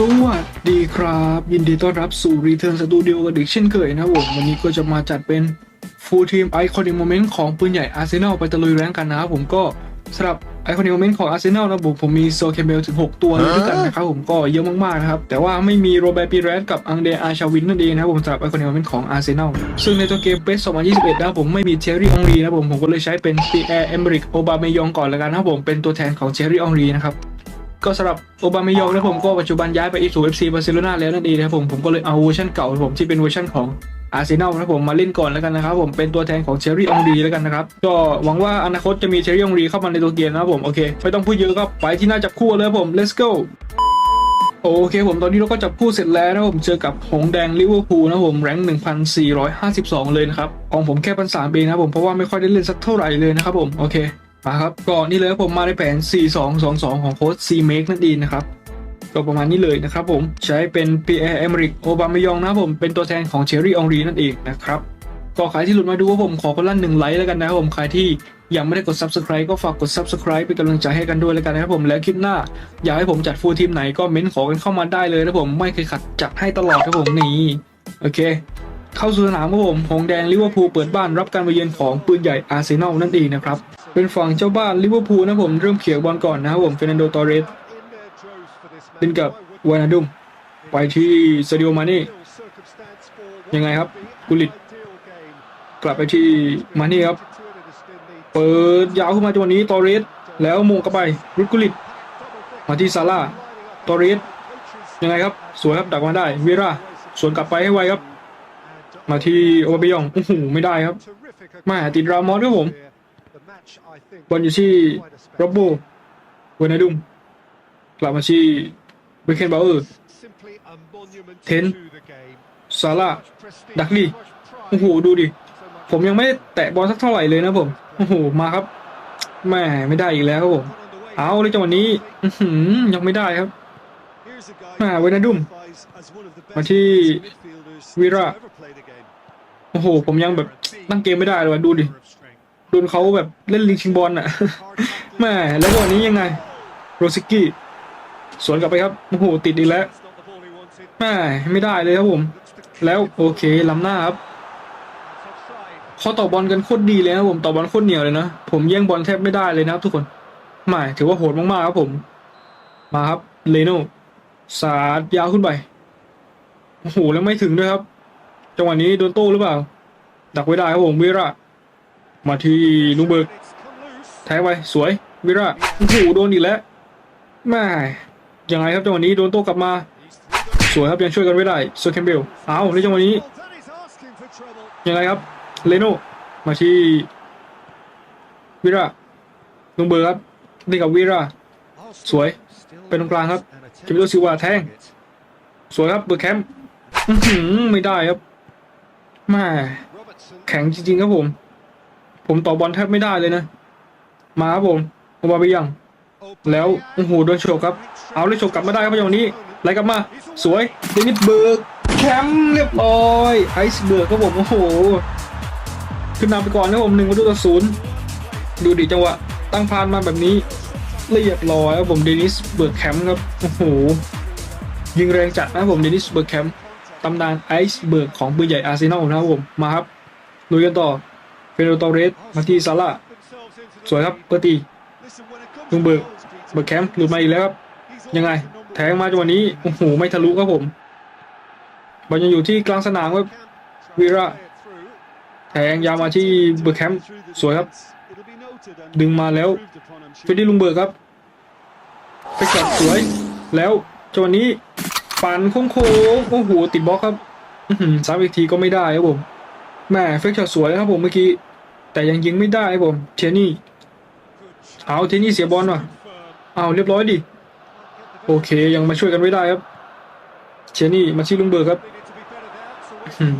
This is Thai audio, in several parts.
สวัสดีครับ ยินดีต้อนรับสู่ Return Studio กันอีกเช่นเคยนะผมวันนี้ก็จะมาจัดเป็น Full Team Iconic Moment ของปืนใหญ่ Arsenal ไปตะลุยแรงกันนะครับผมก็สำหรับ Iconic Moment ของ Arsenal นะผมผมมีโซเคเบลถึง 6 ตัวเลยด้วยกันนะครับผมก็เยอะมากๆนะครับ แต่ว่าไม่มีโรเบร์ตปีเรสกับอังเดอาชาวินนั่นเองนะครับผมสำหรับ Iconic Moment ของ Arsenal ซึ่งในตัวเกมเ e ส2021 นะผมไม่มีเทอร์รี่องรีนะผมผมก็เลยใช้เป็นปีแอร์เอมบริกโอบาเมยองก่อนแล้วกันนะครับผมเป็นตัวแทนของเทอร์รี่องรีนะครับ ก็สำหรับโอบามายองนะผมก็ปัจจุบันย้ายไปอีสู่ FC บาร์เซโลนาแล้วนั่นเองนะครับผมผมก็เลยเอาเวอร์ชันเก่าของผมที่เป็นเวอร์ชันของอาร์เซนอลนะผมมาเล่นก่อนแล้วกันนะครับผมเป็นตัวแทนของเชอรี่องรีแล้วกันนะครับก็หวังว่าอนาคตจะมีเชอรี่องรีเข้ามาในตัวเกมนะครับผมโอเคไม่ต้องพูดเยอะก็ไปที่หน้าจับคู่เลยครับผม let's go โอเคผมตอนนี้เราก็จับคู่เสร็จแล้วนะครับผมเจอกับหงส์แดงลิเวอร์พูลนะครับผมแรงค์1452 เลยนะครับของผมแค่พันสามเองนะครับผมเพราะว่าไม่ค่อยได้เล่นสักเท่าไหร่เลยนะครับผมโอเค มาครับก็นี่เลยผมมาในแผน 4222 ของโค้ช C Make นั่นเองนะครับก็ประมาณนี้เลยนะครับผมใช้เป็น Pierre Emerick Aubameyang นะผมเป็นตัวแทนของเชอรี่องรีนั่นเองนะครับก็ใครที่หลุดมาดูว่าผมขอคนละหนึ่งไลค์แล้วกันนะครับผมใครที่ยังไม่ได้กด Subscribe ก็ฝากกด Subscribe เป็นกำลังใจให้กันด้วยแล้วกันนะครับผมแล้วคลิปหน้า อยากให้ผมจัดฟูลทีมไหนก็เม้นขอกันเข้ามาได้เลยนะผมไม่เคยขัดจัดให้ตลอดครับผมนี่โอเค เข้าสู่สนามครับผมหงแดงลิเวอร์พูลเปิดบ้านรับการมาเยือนของปืนใหญ่อาร์เซนอลนั่นเองนะครับ เป็นฝั่งเจ้าบ้านลิเวอร์พูลนะผมเริ่มเขียวบอลก่อนนะครับผมเฟรนันโดตอเรสเล่นกับวานาดุมไปที่ซาดิโอมาเน่ยังไงครับกุลิตกลับไปที่มาเน่ครับเปิดยาวขึ้นมาจังหวะนี้ตอเรสแล้วมงกลับไปรุดกุลิตมาที่ซาร่าตอเรสยังไงครับสวยครับดักมาได้เวราสวนกลับไปให้ไวครับ มาที่โอเบยองโอ้โหไม่ได้ครับมาติดรามอสครับผม บอลอยู่ที่โรบโบเวนาดุมกลับมาที่เบคเคนบาเออร์เทนซาร่าดักลี่โอ้โหดูดิ ผมยังไม่ได้แตะบอลสักเท่าไหร่เลยนะผมโอ้โหมาครับแม่ไม่ได้อีกแล้วครับผมเอาเลยจังหวะนี้อื้อหือยังไม่ได้ครับมาเวนาดุมมาที่วิวิราราโอ้โห ผมยังแบบตั้งเกมไม่ได้เลยว่ะดูดิ โดนเขาแบบเล่นลิงชิงบอลอะแม่แล้วจังหวะนี้ยังไง โรซิกี้สวนกลับไปครับโอ้โหติดอีกแล้วแม่ไม่ได้เลยครับผม แล้วโอเคล้ำหน้าครับเขาต่อบอลกันโคตรดีเลยนะผมต่อบอลโคตรเหนียวเลยนะผมแย่งบอลแทบไม่ได้เลยนะครับทุกคนไม่ถือว่าโหดมากๆครับผม มาครับเลโน่สาดยาวขึ้นไปโอ้โหแล้วไม่ถึงด้วยครับ จังหวะนี้โดนโต้หรือเปล่า ดักไว้ได้ครับผมวิระ มาที่ลุงเบิร์กแทงไปสวยวิระโอ้โหโดนอีกแล้วแม่ยังไงครับจังหวะนี้โดนโต้กลับมา สวยครับยังช่วยกันไว้ได้โซแคมเบลเอาในจังหวะนี้ยังไงครับเลโน่มาที่วิราลุงเบอร์ครับนี่กับวิราสวยเป็นตรงกลางครับจิมโตซิวาแทง สวยครับเบอร์แคมป์ไม่ได้ครับแม่แข็งจริงๆครับผม ผมต่อบอลแทบไม่ได้เลยนะ มาครับผมโอบาไปยัง แล้วโอ้โหโดนโฉกครับ เอาเลยโฉกกลับมาได้ครับจังหวะนี้ไล่กลับมา สวยเดนิสเบิร์กแคมป์เรียบร้อยไอซ์เบิร์กครับผมโอ้โหขึ้นนำไปก่อนนะผมหนึ่งประตูต่อศูนย์ดูดิจังหวะตั้งพานมาแบบนี้เรียบร้อยครับผมเดนิสเบิร์กแคมป์ครับโอ้โหยิงแรงจัดนะผมเดนิสเบิร์กแคมป์ตำนานไอซ์เบิร์กของปืนใหญ่อาร์เซนอลนะครับผมมาครับลุยกันต่อ เฟโรตอเรสมาที่ซาร่าสวยครับเปอร์ตีลุงเบิร์กเบิร์กแคมป์หลุดมาอีกแล้วครับ ยังไง แทงมาจังหวะนี้โอ้โหไม่ทะลุครับผมบอลยังอยู่ที่กลางสนามครับวีระแทงยาวมาที่เบิร์กแคมป์สวยครับ ดึงมาแล้วเฟรดดี้ลุงเบิร์กครับไปจับสวย แล้วจังหวะนี้ปั่นโค้งๆโอ้โหติดบล็อกครับซ้ำอีกทีก็ไม่ได้ครับผมแม่เฟกช็อตสวยครับผมเมื่อกี้ แต่ยังยิงไม่ได้ครับผมเชนี่ เอาเทนี่เสียบอลว่ะเอาเรียบร้อยดิ โอเคยังมาช่วยกันไม่ได้ครับเชนี่มาที่ลุงเบิร์ครับ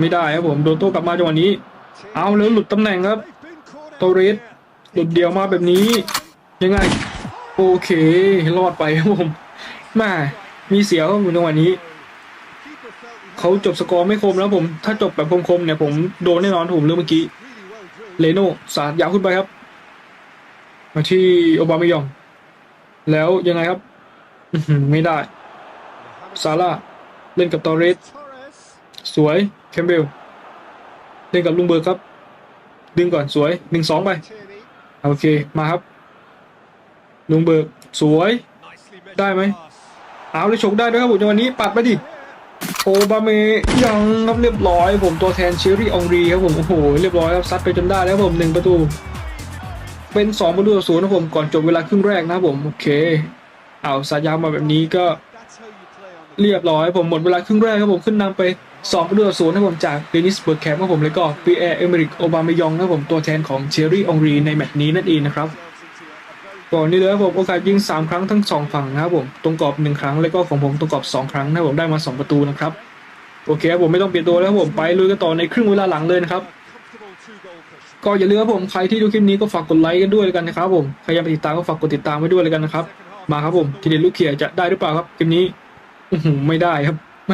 ไม่ได้ครับผม โดนโต้กลับมาจังหวะนี้ เอาแล้วหลุดตำแหน่งครับโตเรสหลุดเดียวมาแบบนี้ ยังไง โอเครอดไปครับผมแม่มีเสียครับผมจังหวะนี้เขาจบสกอร์ไม่คมแล้วผม ถ้าจบแบบคมๆเนี่ยผมโดนแน่นอนผมเรื่องเมื่อกี้ เลโน่สาดยาวขึ้นไปครับ มาที่โอบามายอง แล้วยังไงครับไม่ได้ ซาร่าเล่นกับตอเรส สวยแคมเบลเล่นกับลุงเบิร์กครับ ดึงก่อนสวยหนึ่งสองไป โอเคมาครับ ลุงเบิร์กสวย Nicely measured Đây mày. pass. เอาเลยฉกได้ด้วยครับผมจังหวะนี้ปัดไปดิ บาเมยังครับเรียบร้อย ผมตัวแทนเชอรี่องรีครับผมโอ้โหเรียบร้อยครับซัดไปจนได้แล้วผมหนึ่งประตู เป็นสองประตูต่อศูนย์นะผมก่อนจบเวลาครึ่งแรกนะครับผมโอเคเอาสายยาวมาแบบนี้ก็เรียบร้อยผมหมดเวลาครึ่งแรกครับผมขึ้นนำไป2ประตูต่อศูนย์ครับผมจากเดนิสเบิร์กแคมป์ครับผมแล้วก็ปีแอร์เอเมริกโอบามายองนะครับผมตัวแทนของเชอรี่องรีในแมตช์นี้นั่นเองนะครับ ก่อนนี้เลยครับผมโอกาสยิง 3 ครั้งทั้ง 2 ฝั่งนะครับผมตรงกรอบ 1 ครั้งแล้วก็ของผมตรงกรอบ 2 ครั้งนะผมได้มา 2 ประตูนะครับโอเคครับผมไม่ต้องเปลี่ยนตัวแล้วครับผมไปลุยกันต่อในครึ่งเวลาหลังเลยนะครับก็อย่าลืมครับผมใครที่ดูคลิปนี้ก็ฝากกดไลค์กันด้วยเลยกันนะครับผมใครยังไม่ติดตามก็ฝากกดติดตามไว้ด้วยเลยกันนะครับมาครับผมทีเด็ดลูกเขียจะได้หรือเปล่าครับเกมนี้อไม่ได้ครับแหม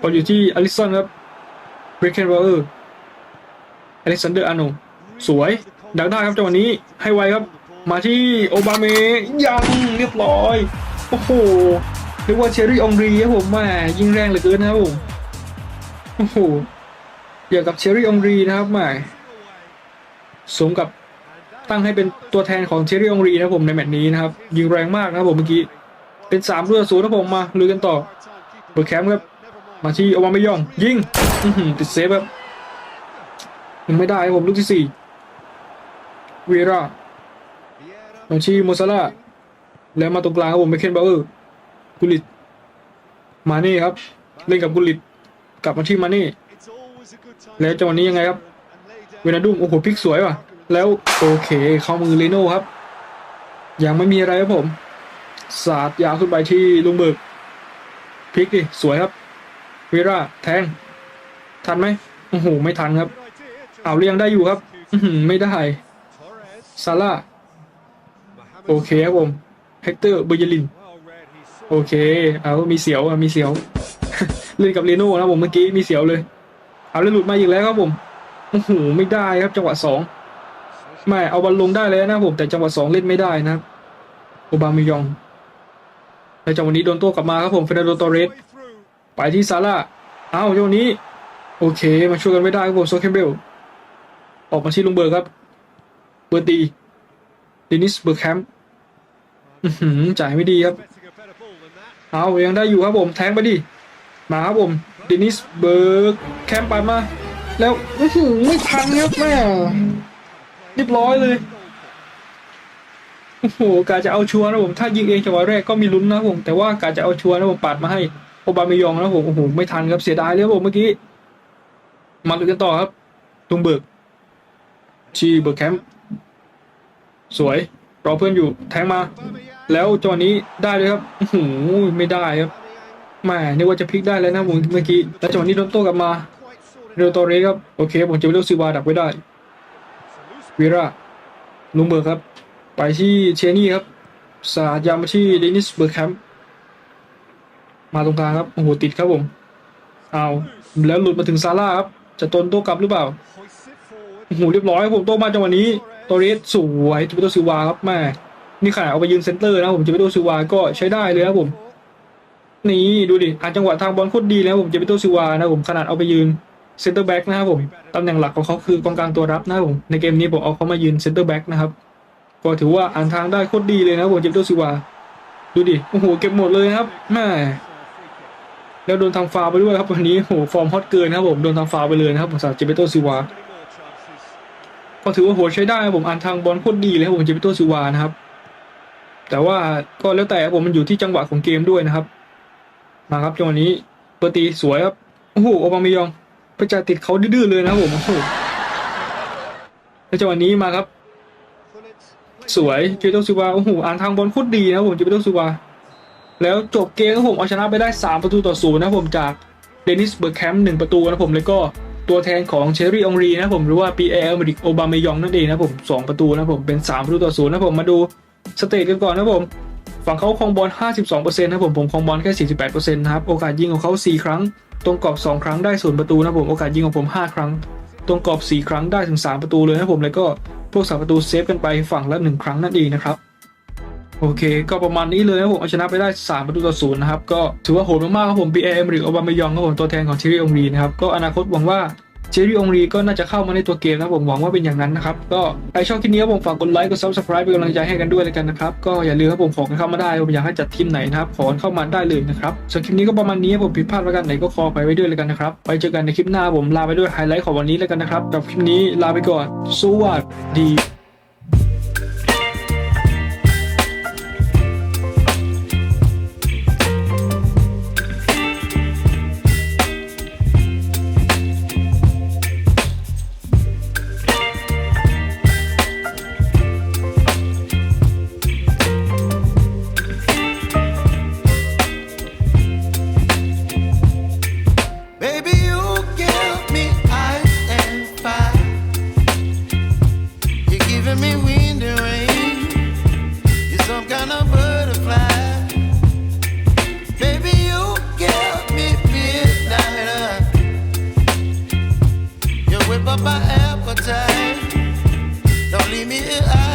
บอลอยู่ที่อลิสันครับเบรเคนวอลเออร์อเล็กซานเดอร์อาโนสวยดักได้ครับจังหวะนี้ให้ไวครับ มาที่โอบาเมยังเรียบร้อย โอ้โหเรียกว่าเชอรี่องรีครับผมแหม่ยิงแรงเหลือเกินนะครับผมโอ้โหอย่างกับเชอรี่องรีนะครับแหม่สมกับตั้งให้เป็นตัวแทนของเชอรี่องรีนะผมในแมตช์นี้นะครับ ยิงแรงมากนะครับผมเมื่อกี้ เป็นสามเรือศูนย์นะผมมาลุยกันต่อเปิดแคมป์ครับมาที่โอบาเมยองยิงติดเซฟครับยังไม่ได้ครับผมลูกที่สี่เวรา มาที่โมซาร่าแล้วมาตรงกลางครับผมเบเคนบาเออร์กุลิตมาเน่ครับ เล่นกับกุลิตกลับมาที่มาเน่แล้วจังหวะนี้ยังไงครับ เวนาดุมโอ้โหพลิกสวยว่ะ แล้วโอเคเข้ามือเลโน่ครับ ยังไม่มีอะไรครับผมสาดยาวขึ้นไปที่ลุงเบิกพลิกดิสวยครับเวราแทง ทันไหมโอ้โหไม่ทันครับ เอาเรียงได้อยู่ครับไม่ได้ซาร่า โอเคครับผมเฮกเตอร์เบอร์เยลิน โอเค เอามีเสียวมีเสียว เล่นกับเรโน่นะผมเมื่อกี้มีเสียวเลย เอาแล้วหลุดมาอีกแล้วครับผมโอ้โหไม่ได้ครับจังหวะสองไม่เอาบอลลงได้เลยนะผมแต่จังหวะสองเล่นไม่ได้นะโอบามิยองแล้วจังหวะนี้โดนโต้กลับมาครับผมเฟรนโดโตเรสไปที่ซาร่าเอาวจังหวะนี้ โอเคมาช่วยกันไม่ได้ครับผมโซเคมเบลออกมาที่ลุงเบิร์กครับ เบอร์ตีเดนิสเบิร์แคมป์ อืจ่ายไม่ดีครับ เอายังได้อยู่ครับผมแทงไปดิ มาครับผมเดนิสเบิร์กแคมป์ปัดมา แล้วไม่ทันครับแม่เรียบร้อยเลยโอ้โหกาจะเอาชัวร์นะผมถ้ายิงเองจังหวะแรกก็มีลุ้นนะผมแต่ว่ากาจะเอาชัวร์นะผมปัดมาให้โอบามายองนะผมโอ้โหไม่ทันครับเสียดายเลยผมเมื่อกี้มาดูกันต่อครับลุงเบิร์กชีเบิร์กแคมป์สวย รอเพื่อนอยู่แทงมา แล้วจังหวะนี้ได้เลยครับโอ้โหไม่ได้ครับแม่นึกว่าจะพลิกได้แล้วนะผมเมื่อกี้แล้วจังหวะนี้โดนโต้กลับมาเรโตเรสครับโอเคผมจะเลือกซิวาดักไว้ได้วีราลุงเบิร์กครับ ไปที่เชนี่ครับสาดยามาที่เดนิสเบิร์กแคมป์มาตรงกลางครับโอ้โหติดครับผมเอาแล้วหลุดมาถึงซาร่าครับจะตนโต้กลับหรือเปล่าโอ้โหเรียบร้อยครับผมโต้มาจังหวะนี้ โตเรสสวยจูเปโตซิวาครับแม่นี่ขนาดเอาไปยืนเซนเตอร์นะผมจูเปโตซิวาก็ใช้ได้เลยครับผม นี่ดูดิอ่านจังหวะทางบอลโคตรดีแล้วผมจูเปโตซิวานะผมขนาดเอาไปยืนเซนเตอร์แบ็กนะครับผมตำแหน่งหลักของเขาคือกองกลางตัวรับนะครับผมในเกมนี้ผมเอาเขามายืนเซนเตอร์แบ็กนะครับก็ถือว่าอ่านทางได้โคตรดีเลยนะผมจูเปโตซิวาดูดิโอ้โหเก็บหมดเลยครับแม่แล้วโดนทำฟาวไปด้วยครับวันนี้โอ้โหฟอร์มฮอตเกินนะครับผมโดนทำฟาวไปเลยนะครับผมสำหรับจูเปโตซิวา ก็ถือว่าโหดใช้ได้ครับผมอ่านทางบอลโคตรดีเลยครับผมเจปิโตซิวานะครับ แต่ว่าก็แล้วแต่ครับผมมันอยู่ที่จังหวะของเกมด้วยนะครับ มาครับจังหวะนี้เปอร์ตีสวยครับโอ้โหโอบามายองไปจ่าติดเขาดื้อเลยนะครับผมโอ้โหแล้วจังหวะนี้มาครับ สวยเจปิโตซิวาโอ้โหอ่านทางบอลโคตรดีนะครับผมเจปิโตซิวาแล้วจบเกมครับผมเอาชนะไปได้ 3 ประตูต่อศูนย์นะครับผมจากเดนิสเบิร์กแคมป์หนึ่งประตูนะครับผมแล้วก็ ตัวแทนของเชอรี่องรีนะผมหรือว่าปีแอร์อเมริกโอบามยองนั่นเองนะผมสองประตูนะผมเป็น3ประตูต่อศูนย์นะผมมาดูสเตตกันก่อนนะผมฝั่งเขาครองบอล 52%นะครับผมผมครองบอลแค่ 48%นะครับโอกาสยิงของเขา4 ครั้ง ตรงกรอบ 2 ครั้งได้ศูนย์ประตูนะผมโอกาสยิงของผม 5 ครั้ง ตรงกรอบ 4 ครั้งได้ถึง 3 ประตูเลยนะผมแล้วก็พวกสามประตูเซฟกันไปฝั่งละ 1 ครั้งนั่นเองนะครับ โอเค ก็ประมาณนี้เลยครับผมเอาชนะไปได้ 3 ประตูต่อศูนย์นะครับ ก็ถือว่าโหดมากๆครับผม BAM หรือโอบามายองครับผมตัวแทนของเชอรี่องรีนะครับ ก็อนาคตหวังว่าเชอรี่องรีก็น่าจะเข้ามาในตัวเกมนะผมหวังว่าเป็นอย่างนั้นนะครับ ก็ใครชอบคลิปนี้ผมฝากกดไลค์กด subscribe เป็นกำลังใจให้กันด้วยเลยกันนะครับ ก็อย่าลืมครับผมขอเข้ามาได้ผมอยากให้จัดทีมไหนนะครับขอเข้ามาได้เลยนะครับส่วนคลิปนี้ก็ประมาณนี้ผมผิดพลาดแล้วกันไหนก็ขอไปไว้ด้วยเลยกันนะครับไว้เจอกันในคลิปหน้าผมลาไปด้วยไฮไลท์ของวันนี้แล้วกันนะครับกับคลิปนี้ลาไปก่อนสวัสดี Yeah. I